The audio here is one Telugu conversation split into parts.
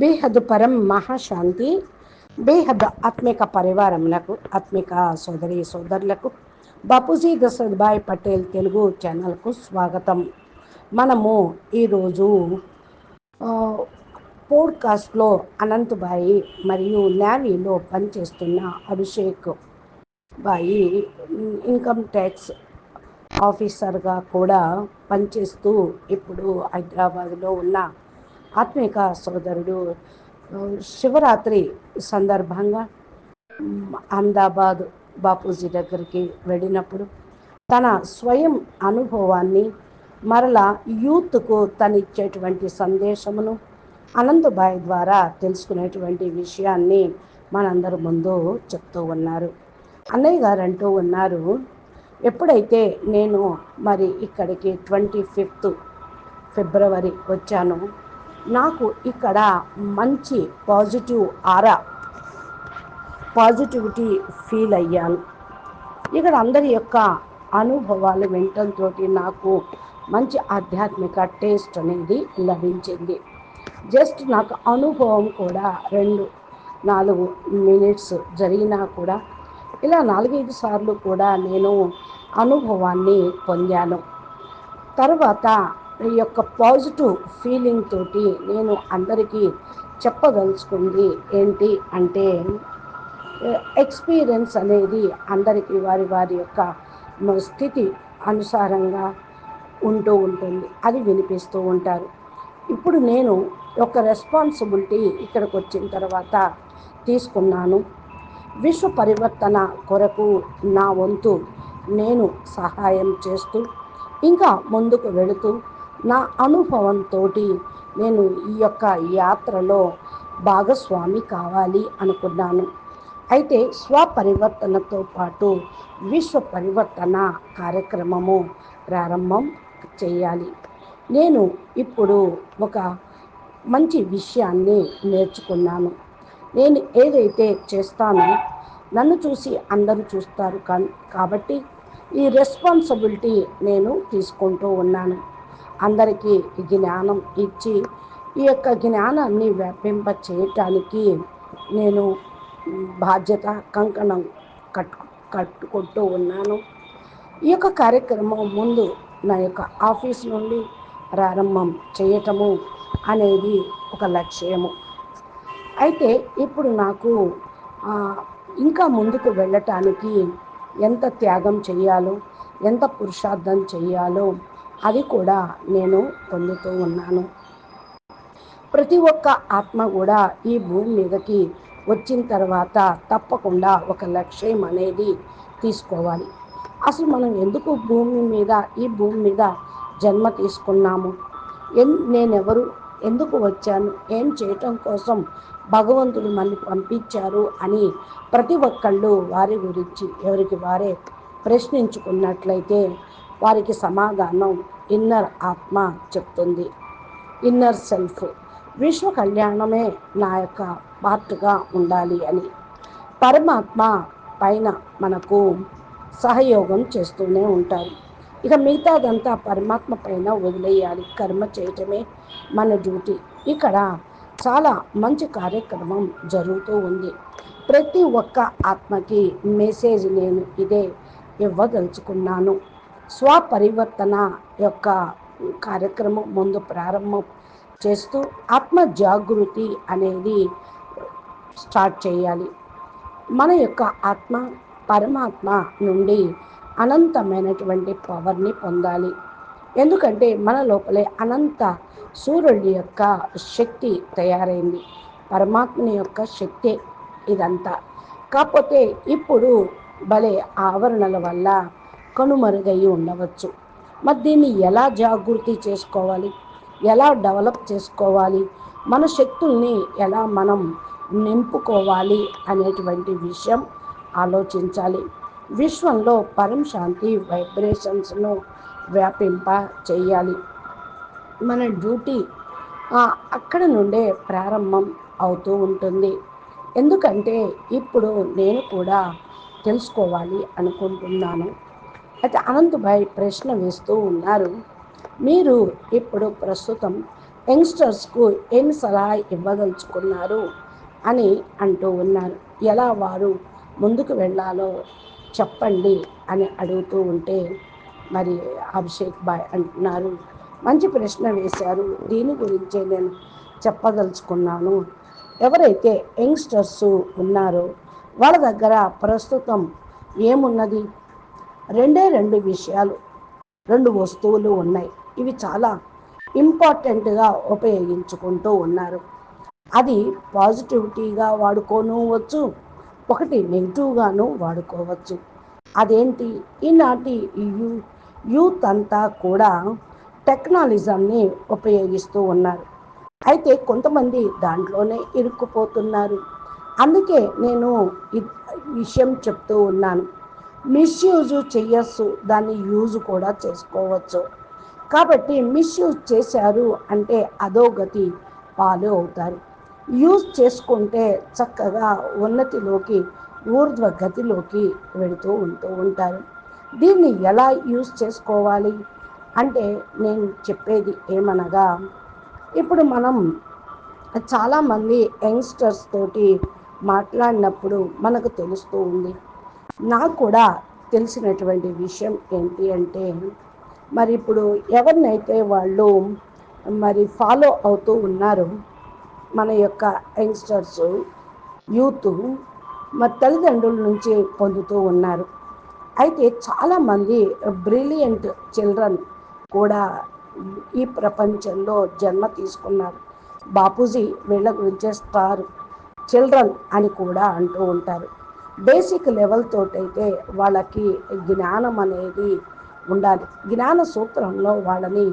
బేహద్ పరం మహాశాంతి బేహద్ ఆత్మిక పరివారములకు ఆత్మిక సోదరి సోదరులకు బాపూజీ దశరథ్భాయ్ పటేల్ తెలుగు ఛానల్కు స్వాగతం. మనము ఈరోజు పోడ్కాస్ట్లో అనంతబాయి మరియు నేవీలో పనిచేస్తున్న అభిషేక్ బాయి ఇన్కమ్ ట్యాక్స్ ఆఫీసర్గా కూడా పనిచేస్తూ ఇప్పుడు హైదరాబాద్లో ఉన్న ఆత్మిక సోదరుడు శివరాత్రి సందర్భంగా అహ్మదాబాద్ బాపూజీ దగ్గరికి వెళ్ళినప్పుడు తన స్వయం అనుభవాన్ని మరలా యూత్కు తనిచ్చేటువంటి సందేశమును అనంతబాయ్ ద్వారా తెలుసుకునేటువంటి విషయాన్ని మనందరి ముందు చెప్తూ ఉన్నారు. అన్నయ్య గారు అంటూ ఉన్నారు ఎప్పుడైతే నేను మరి ఇక్కడికి ట్వంటీ ఫిఫ్త్ ఫిబ్రవరి వచ్చాను నాకు ఇక్కడ మంచి పాజిటివ్ ఆరా పాజిటివిటీ ఫీల్ అయ్యాను. ఇక్కడ అందరి యొక్క అనుభవాలు వినటంతో నాకు మంచి ఆధ్యాత్మిక టేస్ట్ అనేది లభించింది. జస్ట్ నాకు అనుభవం కూడా రెండు నాలుగు మినిట్స్ జరిగినా కూడా ఇలా నాలుగైదు సార్లు కూడా నేను అనుభవాన్ని పొందాను. తర్వాత యొక్క పాజిటివ్ ఫీలింగ్ తోటి నేను అందరికీ చెప్పదలుచుకుంది ఏంటి అంటే ఎక్స్పీరియన్స్ అనేది అందరికీ వారి వారి యొక్క స్థితి అనుసారంగా ఉంటూ ఉంటుంది. అది వినిపిస్తూ ఉంటారు. ఇప్పుడు నేను ఒక రెస్పాన్సిబిలిటీ ఇక్కడికి వచ్చిన తర్వాత తీసుకున్నాను. విశ్వ పరివర్తన కొరకు నా వంతు నేను సహాయం చేస్తూ ఇంకా ముందుకు వెళుతూ నా అనుభవంతో నేను ఈ యొక్క యాత్రలో భాగస్వామి కావాలి అనుకున్నాను. అయితే స్వపరివర్తనతో పాటు విశ్వ పరివర్తన కార్యక్రమము ప్రారంభం చేయాలి. నేను ఇప్పుడు ఒక మంచి విషయాన్ని నేర్చుకున్నాను. నేను ఏదైతే చేస్తానో నన్ను చూసి అందరూ చూస్తారు. కా- కాబట్టి ఈ రెస్పాన్సిబిలిటీ నేను తీసుకుంటూ ఉన్నాను. అందరికీ జ్ఞానం ఇచ్చి ఈ యొక్క జ్ఞానాన్ని వ్యాపింప చేయటానికి నేను బాధ్యత కంకణం కట్టు కట్టుకుంటూ ఉన్నాను. ఈ యొక్క కార్యక్రమం ముందు నా యొక్క ఆఫీస్ నుండి ప్రారంభం చేయటము అనేది ఒక లక్ష్యము. అయితే ఇప్పుడు నాకు ఇంకా ముందుకు వెళ్ళటానికి ఎంత త్యాగం చేయాలో ఎంత పురుషార్థం చేయాలో అది కూడా నేను పొందుతూ ఉన్నాను. ప్రతి ఒక్క ఆత్మ కూడా ఈ భూమి మీదకి వచ్చిన తర్వాత తప్పకుండా ఒక లక్ష్యం అనేది తీసుకోవాలి. అసలు మనం ఎందుకు భూమి మీద ఈ భూమి మీద జన్మ తీసుకున్నాము? ఎన్ నేనెవరు? ఎందుకు వచ్చాను? ఏం చేయటం కోసం భగవంతుడు మళ్ళీ పంపించారు అని ప్రతి ఒక్కళ్ళు వారి గురించి ఎవరికి వారే ప్రశ్నించుకున్నట్లయితే వారికి సమాధానం. ఇన్నర్ ఆత్మ చెప్తుంది. Inner self. విశ్వ కళ్యాణమే నా యొక్క పార్ట్గా ఉండాలి అని. పరమాత్మ పైన మనకు సహయోగం చేస్తూనే ఉంటారు. ఇక మిగతాదంతా పరమాత్మ పైన వదిలేయాలి. కర్మ చేయటమే మన డ్యూటీ. ఇక్కడ చాలా మంచి కార్యక్రమం జరుగుతూ ఉంది. ప్రతి ఒక్క ఆత్మకి మెసేజ్ నేను ఇదే ఇవ్వదలుచుకున్నాను. స్వపరివర్తన యొక్క కార్యక్రమం ముందు ప్రారంభం చేస్తూ ఆత్మ జాగృతి అనేది స్టార్ట్ చేయాలి. మన యొక్క ఆత్మ పరమాత్మ నుండి అనంతమైనటువంటి పవర్ని పొందాలి. ఎందుకంటే మన లోపలే అనంత సూర్యుడి యొక్క శక్తి తయారైంది. పరమాత్మని యొక్క శక్తే ఇదంతా. కాకపోతే ఇప్పుడు భలే ఆవరణల వల్ల కనుమరుగై ఉండవచ్చు. మరి దీన్ని ఎలా జాగృతి చేసుకోవాలి? ఎలా డెవలప్ చేసుకోవాలి? మన శక్తుల్ని ఎలా మనం నింపుకోవాలి అనేటువంటి విషయం ఆలోచించాలి. విశ్వంలో పరం శాంతి వైబ్రేషన్స్ను వ్యాపింప చేయాలి. మన డ్యూటీ అక్కడ నుండే ప్రారంభం అవుతూ ఉంటుంది. ఎందుకంటే ఇప్పుడు నేను కూడా తెలుసుకోవాలి అనుకుంటున్నాను. అయితే అనంతభాయ్ ప్రశ్న వేస్తూ ఉన్నారు. మీరు ఇప్పుడు ప్రస్తుతం యంగ్స్టర్స్కు ఏమి సలహా ఇవ్వదలుచుకున్నారు? అని అంటూ ఉన్నారు. ఎలా వారు ముందుకు వెళ్ళాలో చెప్పండి అని అడుగుతూ ఉంటే మరి అభిషేక్ బాయ్ అంటున్నారు. మంచి ప్రశ్న వేశారు. దీని గురించే నేను చెప్పదలుచుకున్నాను. ఎవరైతే యంగ్స్టర్స్ ఉన్నారో వాళ్ళ దగ్గర ప్రస్తుతం ఏమున్నది? రెండే రెండు విషయాలు రెండు వస్తువులు ఉన్నాయి. ఇవి చాలా ఇంపార్టెంట్గా ఉపయోగించుకుంటూ ఉన్నారు. అది పాజిటివిటీగా వాడుకోనవచ్చు ఒకటి నెగిటివ్గాను వాడుకోవచ్చు. అదేంటి? ఈనాటి యూ యూత్ అంతా కూడా టెక్నాలజీని ఉపయోగిస్తూ ఉన్నారు. అయితే కొంతమంది దాంట్లోనే ఇరుక్కుపోతున్నారు. అందుకే నేను విషయం చెప్తూ ఉన్నాను. మిస్యూజ్ చెయ్యొచ్చు దాన్ని యూజ్ కూడా చేసుకోవచ్చు. కాబట్టి మిస్యూజ్ చేశారు అంటే అధోగతి పాలు అవుతారు. యూజ్ చేసుకుంటే చక్కగా ఉన్నతిలోకి ఊర్ధ్వ గతిలోకి వెళుతూ ఉంటూ ఉంటారు. దీన్ని ఎలా యూజ్ చేసుకోవాలి? అంటే నేను చెప్పేది ఏమనగా ఇప్పుడు మనం చాలామంది యంగ్స్టర్స్ తోటి మాట్లాడినప్పుడు మనకు తెలుస్తూ ఉంది. నాకు కూడా తెలిసినటువంటి విషయం ఏంటి అంటే మరి ఇప్పుడు ఎవరినైతే వాళ్ళు మరి ఫాలో అవుతూ ఉన్నారో మన యొక్క యంగ్స్టర్స్ యూత్ మరి తల్లిదండ్రుల నుంచి పొందుతూ ఉన్నారు. అయితే చాలామంది బ్రిలియంట్ చిల్డ్రన్ కూడా ఈ ప్రపంచంలో జన్మ తీసుకున్నారు. బాపూజీ వీళ్ళ గురించే స్టార్ చిల్డ్రన్ అని కూడా అంటూ ఉంటారు. బేసిక్ లెవెల్ తోటైతే వాళ్ళకి జ్ఞానం అనేది ఉండాలి. జ్ఞాన సూత్రంలో వాళ్ళని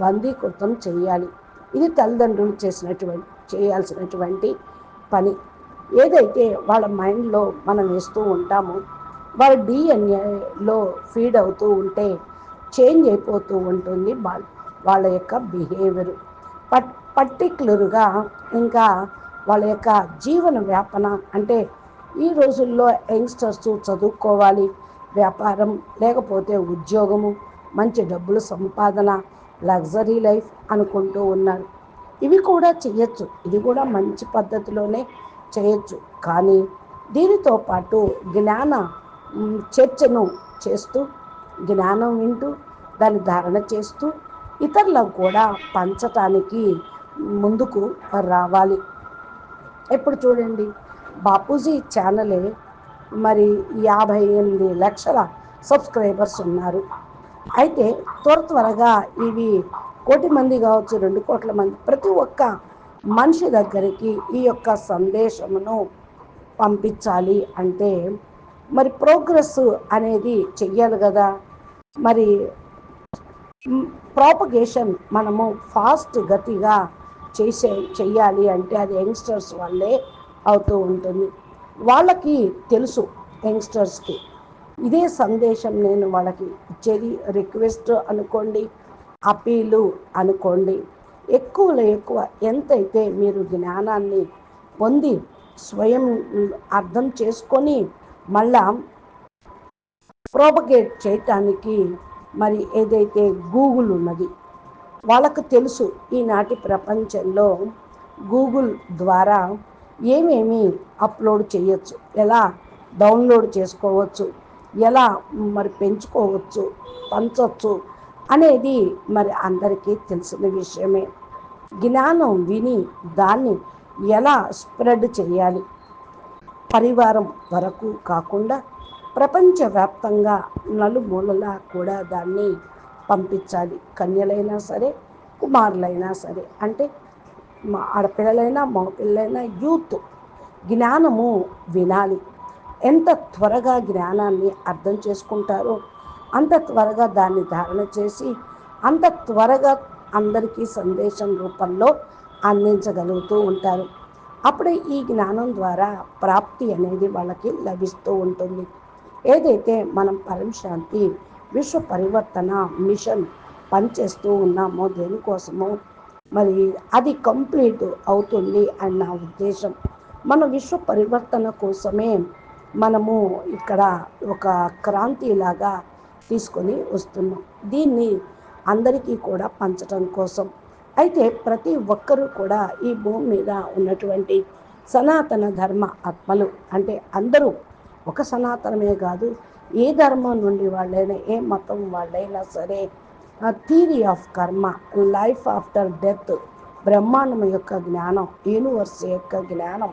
బందీకృతం చేయాలి. ఇది తల్లిదండ్రులు చేసినటువంటి చేయాల్సినటువంటి పని. ఏదైతే వాళ్ళ మైండ్లో మనం వేస్తూ ఉంటామో వాళ్ళ డిఎన్ఏలో ఫీడ్ అవుతూ ఉంటే చేంజ్ అయిపోతూ ఉంటుంది వాళ్ళ యొక్క బిహేవియర్. పట్ పర్టిక్యులర్గా ఇంకా వాళ్ళ యొక్క జీవన వ్యాపన అంటే ఈ రోజుల్లో యంగ్స్టర్స్ చదువుకోవాలి వ్యాపారం లేకపోతే ఉద్యోగము మంచి డబ్బులు సంపాదన లగ్జరీ లైఫ్ అనుకుంటూ ఉన్నారు. ఇవి కూడా చేయొచ్చు. ఇది కూడా మంచి పద్ధతిలోనే చేయొచ్చు. కానీ దీనితో పాటు జ్ఞాన చర్చను చేస్తూ జ్ఞానం వింటూ దాన్ని ధారణ చేస్తూ ఇతరులకు కూడా పంచటానికి ముందుకు రావాలి. ఎప్పుడు చూడండి బాపూజీ ఛానలే మరి యాభై ఎనిమిది లక్షల సబ్స్క్రైబర్స్ ఉన్నారు. అయితే త్వర త్వరగా ఇవి కోటి మంది కావచ్చు రెండు కోట్ల మంది ప్రతి ఒక్క మనిషి దగ్గరికి ఈ యొక్క సందేశమును పంపించాలి అంటే మరి ప్రోగ్రెస్ అనేది చెయ్యాలి కదా. మరి ప్రాపగేషన్ మనము ఫాస్ట్ గతిగా చేసే చెయ్యాలి అంటే అది యంగ్స్టర్స్ వల్లే అవుతూ ఉంటుంది. వాళ్ళకి తెలుసు యంగ్స్టర్స్కి. ఇదే సందేశం నేను వాళ్ళకి ఇచ్చేది. రిక్వెస్ట్ అనుకోండి అపీలు అనుకోండి. ఎక్కువలో ఎక్కువ ఎంతైతే మీరు జ్ఞానాన్ని పొంది స్వయం అర్థం చేసుకొని మళ్ళా ప్రోపగేట్ చేయటానికి మరి ఏదైతే గూగుల్ ఉన్నది వాళ్ళకు తెలుసు. ఈనాటి ప్రపంచంలో గూగుల్ ద్వారా ఏమేమి అప్లోడ్ చేయొచ్చు? ఎలా డౌన్లోడ్ చేసుకోవచ్చు? ఎలా మరి పెంచుకోవచ్చు? పంచవచ్చు అనేది మరి అందరికీ తెలిసిన విషయమే. జ్ఞానం విని దాన్ని ఎలా స్ప్రెడ్ చేయాలి? పరివారం వరకు కాకుండా ప్రపంచవ్యాప్తంగా నలుమూలలా కూడా దాన్ని పంపించాలి. కన్యలైనా సరే కుమారులైనా సరే. అంటే మా ఆడపిల్లలైనా మగపిల్లలైనా యూత్ జ్ఞానము వినాలి. ఎంత త్వరగా జ్ఞానాన్ని అర్థం చేసుకుంటారో అంత త్వరగా దాన్ని ధారణ చేసి అంత త్వరగా అందరికీ సందేశం రూపంలో అందించగలుగుతూ ఉంటారు. అప్పుడే ఈ జ్ఞానం ద్వారా ప్రాప్తి అనేది వాళ్ళకి లభిస్తూ ఉంటుంది. ఏదైతే మనం పరమశాంతి విశ్వ పరివర్తన మిషన్ పనిచేస్తూ ఉన్నామో దేనికోసమో మరి అది కంప్లీట్ అవుతుంది అని నా ఉద్దేశం. మన విశ్వ పరివర్తన కోసమే మనము ఇక్కడ ఒక క్రాంతిలాగా తీసుకొని వస్తున్నాం. దీన్ని అందరికీ కూడా పంచడం కోసం. అయితే ప్రతి ఒక్కరూ కూడా ఈ భూమి మీద ఉన్నటువంటి సనాతన ధర్మ ఆత్మలు అంటే అందరూ ఒక సనాతనమే కాదు ఏ ధర్మం నుండి వాళ్ళైనా ఏ మతం వాళ్ళైనా సరే theory of karma life after death బ్రహ్మాండం యొక్క జ్ఞానం యూనివర్స్ యొక్క జ్ఞానం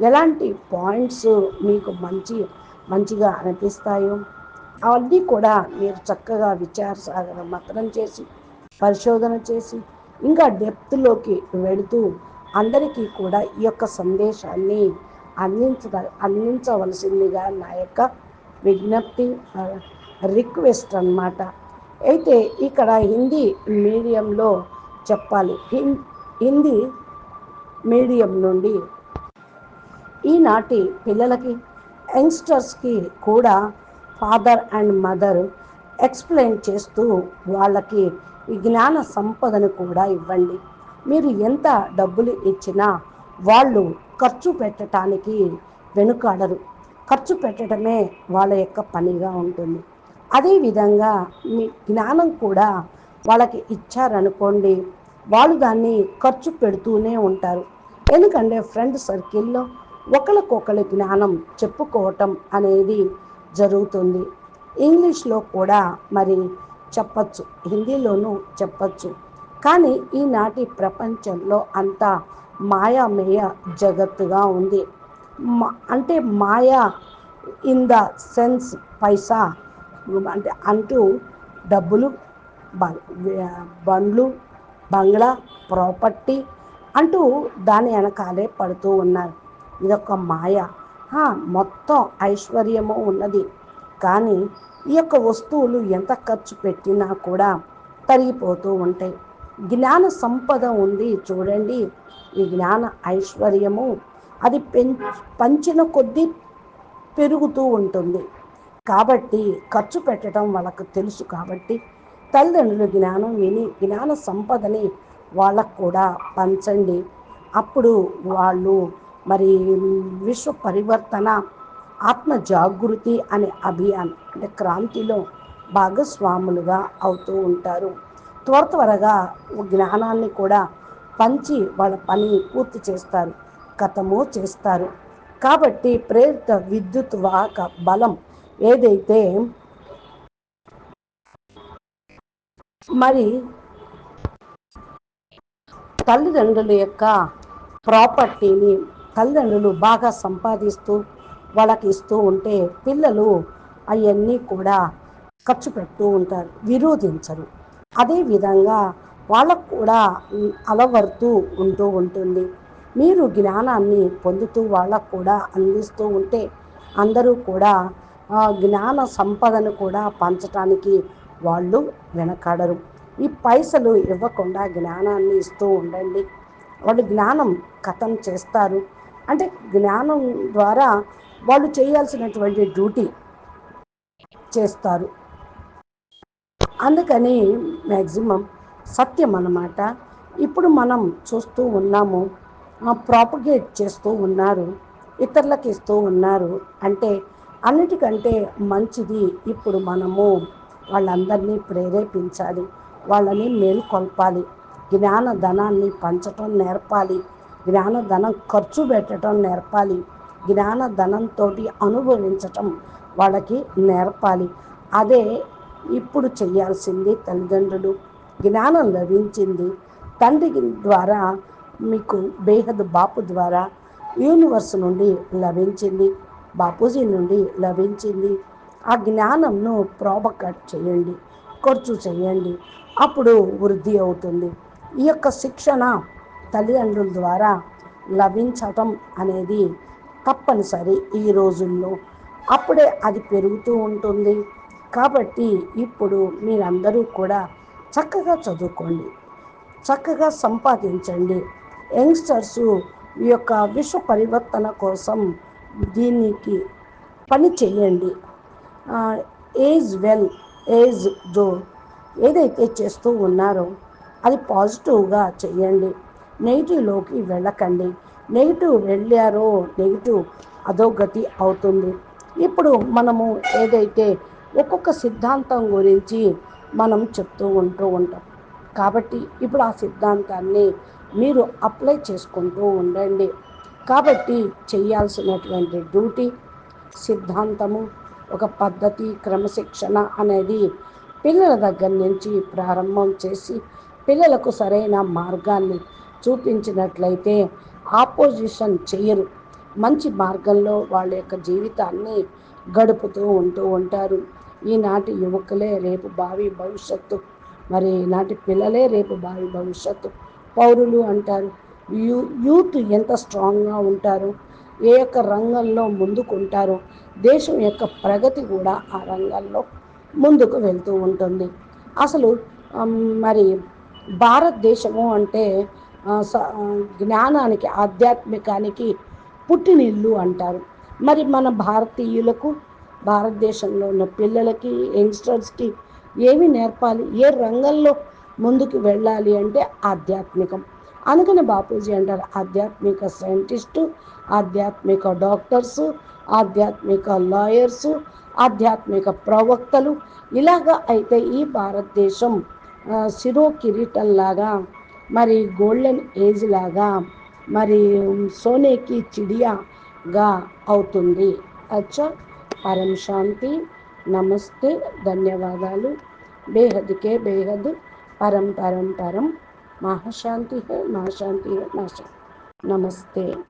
ఎలాంటి పాయింట్స్ మీకు మంచి మంచిగా అనిపిస్తాయో అవన్నీ కూడా మీరు చక్కగా విచారసాగర మతనం చేసి పరిశోధన చేసి ఇంకా డెప్త్లోకి వెళుతూ అందరికీ కూడా ఈ యొక్క సందేశాన్ని అందించ అందించవలసిందిగా నా యొక్క విజ్ఞప్తి రిక్వెస్ట్ అన్నమాట. అయితే ఇక్కడ హిందీ మీడియంలో చెప్పాలి. హిం హిందీ మీడియం నుండి ఈనాటి పిల్లలకి యంగ్స్టర్స్కి కూడా ఫాదర్ అండ్ మదర్ ఎక్స్ప్లెయిన్ చేస్తూ వాళ్ళకి జ్ఞాన సంపదను కూడా ఇవ్వండి. మీరు ఎంత డబ్బులు ఇచ్చినా వాళ్ళు ఖర్చు పెట్టడానికి వెనుకాడరు. ఖర్చు పెట్టడమే వాళ్ళ యొక్క పనిగా ఉంటుంది. అదేవిధంగా మీ జ్ఞానం కూడా వాళ్ళకి ఇచ్చారనుకోండి వాళ్ళు దాన్ని ఖర్చు పెడుతూనే ఉంటారు. ఎందుకంటే ఫ్రెండ్ సర్కిల్లో ఒకరికొకరి జ్ఞానం చెప్పుకోవటం అనేది జరుగుతుంది. ఇంగ్లీష్లో కూడా మరి చెప్పచ్చు హిందీలోనూ చెప్పచ్చు. కానీ ఈనాటి ప్రపంచంలో అంతా మాయామేయ జగత్తుగా ఉంది. అంటే maya in the sense paisa అంటే అంటూ డబ్బులు బండ్లు బంగ్లా ప్రాపర్టీ అంటూ దాని వెనకాలే పడుతూ ఉన్నారు. ఇదొక మాయ. మొత్తం ఐశ్వర్యము ఉన్నది. కానీ ఈ యొక్క వస్తువులు ఎంత ఖర్చు పెట్టినా కూడా తరిగిపోతూ ఉంటాయి. జ్ఞాన సంపద ఉంది చూడండి. ఈ జ్ఞాన ఐశ్వర్యము అది పెం పంచిన కొద్దీ పెరుగుతూ ఉంటుంది. కాబట్టి ఖర్చు పెట్టడం వాళ్ళకు తెలుసు కాబట్టి తల్లిదండ్రులు జ్ఞానం విని జ్ఞాన సంపదని వాళ్ళకు కూడా పంచండి. అప్పుడు వాళ్ళు మరి విశ్వ పరివర్తన ఆత్మ జాగృతి అనే అభియాన్ అంటే క్రాంతిలో భాగస్వాములుగా అవుతూ ఉంటారు. త్వర త్వరగా జ్ఞానాన్ని కూడా పంచి వాళ్ళ పని పూర్తి చేస్తారు కథము చేస్తారు. కాబట్టి ప్రేరిత విద్యుత్ వాహక బలం ఏదైతే మరి తల్లిదండ్రుల యొక్క ప్రాపర్టీని తల్లిదండ్రులు బాగా సంపాదిస్తూ వాళ్ళకి ఇస్తూ ఉంటే పిల్లలు అవన్నీ కూడా ఖర్చు పెడుతూ ఉంటారు విరోధించరు. అదేవిధంగా వాళ్ళకు కూడా అలవరుతూ ఉంటూ ఉంటుంది. మీరు జ్ఞానాన్ని పొందుతూ వాళ్ళకు కూడా అందిస్తూ ఉంటే అందరూ కూడా జ్ఞాన సంపదను కూడా పంచటానికి వాళ్ళు వెనకాడరు. ఈ పైసలు ఇవ్వకుండా జ్ఞానాన్ని ఇస్తూ ఉండండి. వాళ్ళు జ్ఞానం కథం చేస్తారు. అంటే జ్ఞానం ద్వారా వాళ్ళు చేయాల్సినటువంటి డ్యూటీ చేస్తారు. అందుకని మ్యాక్సిమం సత్యం అన్నమాట. ఇప్పుడు మనం చూస్తూ ఉన్నాము ప్రాపగేట్ చేస్తూ ఉన్నారు ఇతరులకు ఇస్తూ ఉన్నారు అంటే అన్నిటికంటే మంచిది ఇప్పుడు మనము వాళ్ళందరినీ ప్రేరేపించాలి వాళ్ళని మేలుకొల్పాలి జ్ఞాన ధనాన్ని పంచటం నేర్పాలి జ్ఞాన ధనం ఖర్చు పెట్టడం నేర్పాలి జ్ఞాన ధనంతో అనుభవించటం వాళ్ళకి నేర్పాలి. అదే ఇప్పుడు చేయాల్సింది తల్లిదండ్రులు. జ్ఞానం లభించింది. తండ్రి ద్వారా మీకు బేహద్ బాపు ద్వారా యూనివర్స్ నుండి లభించింది. బాపూజీ నుండి లభించింది. ఆ జ్ఞానంను ప్రాబకట్ చేయండి ఖర్చు చేయండి అప్పుడు వృద్ధి అవుతుంది. ఈ యొక్క శిక్షణ తల్లిదండ్రుల ద్వారా లభించటం అనేది తప్పనిసరి ఈ రోజుల్లో. అప్పుడే అది పెరుగుతూ ఉంటుంది. కాబట్టి ఇప్పుడు మీరందరూ కూడా చక్కగా చదువుకోండి చక్కగా సంపాదించండి. యంగ్స్టర్సు ఈ యొక్క విశ్వ పరివర్తన కోసం దీనికి పని చేయండి. ఏజ్ వెల్ ఏజ్ జో ఏదైతే చేస్తూ ఉన్నారో అది పాజిటివ్గా చేయండి. నెగిటివ్లోకి వెళ్ళకండి. నెగిటివ్ వెళ్ళారో నెగిటివ్ అధోగతి అవుతుంది. ఇప్పుడు మనము ఏదైతే ఒక్కొక్క సిద్ధాంతం గురించి మనం చెప్తూ ఉంటూ ఉంటాం. కాబట్టి ఇప్పుడు ఆ సిద్ధాంతాన్ని మీరు అప్లై చేసుకుంటూ ఉండండి. కాబట్టి చేయాల్సినటువంటి డ్యూటీ సిద్ధాంతము ఒక పద్ధతి క్రమశిక్షణ అనేది పిల్లల దగ్గర నుంచి ప్రారంభం చేసి పిల్లలకు సరైన మార్గాన్ని చూపించినట్లయితే ఆపోజిషన్ చేయరు. మంచి మార్గంలో వాళ్ళ యొక్క జీవితాన్ని గడుపుతూ ఉంటూ ఉంటారు. ఈనాటి యువకులే రేపు భావి భవిష్యత్తు. మరి ఈనాటి పిల్లలే రేపు భావి భవిష్యత్తు. పౌరులు అంటారు. యూ యూత్ ఎంత స్ట్రాంగ్గా ఉంటారు ఏ యొక్క రంగంలో ముందుకు ఉంటారో దేశం యొక్క ప్రగతి కూడా ఆ రంగంలో ముందుకు వెళ్తూ ఉంటుంది. అసలు మరి భారతదేశము అంటే జ్ఞానానికి ఆధ్యాత్మికానికి పుట్టినిల్లు అంటారు. మరి మన భారతీయులకు భారతదేశంలో ఉన్న పిల్లలకి యంగ్స్టర్స్కి ఏమి నేర్పాలి ఏ రంగంలో ముందుకు వెళ్ళాలి అంటే ఆధ్యాత్మికం. అందుకని బాపూజీ అంటారు. ఆధ్యాత్మిక సైంటిస్టు ఆధ్యాత్మిక డాక్టర్సు ఆధ్యాత్మిక లాయర్సు ఆధ్యాత్మిక ప్రవక్తలు. ఇలాగా అయితే ఈ భారతదేశం శిరో కిరీటంలాగా మరి గోల్డెన్ ఏజ్ లాగా మరి సోనేకి చిడియాగా అవుతుంది. అచ్చా పరం శాంతి నమస్తే ధన్యవాదాలు. బేహద్కే బేహద్ పరం పరం పరం. మహాశాంతి హే మహాశాంతి హే మహాశాంతి నమస్తే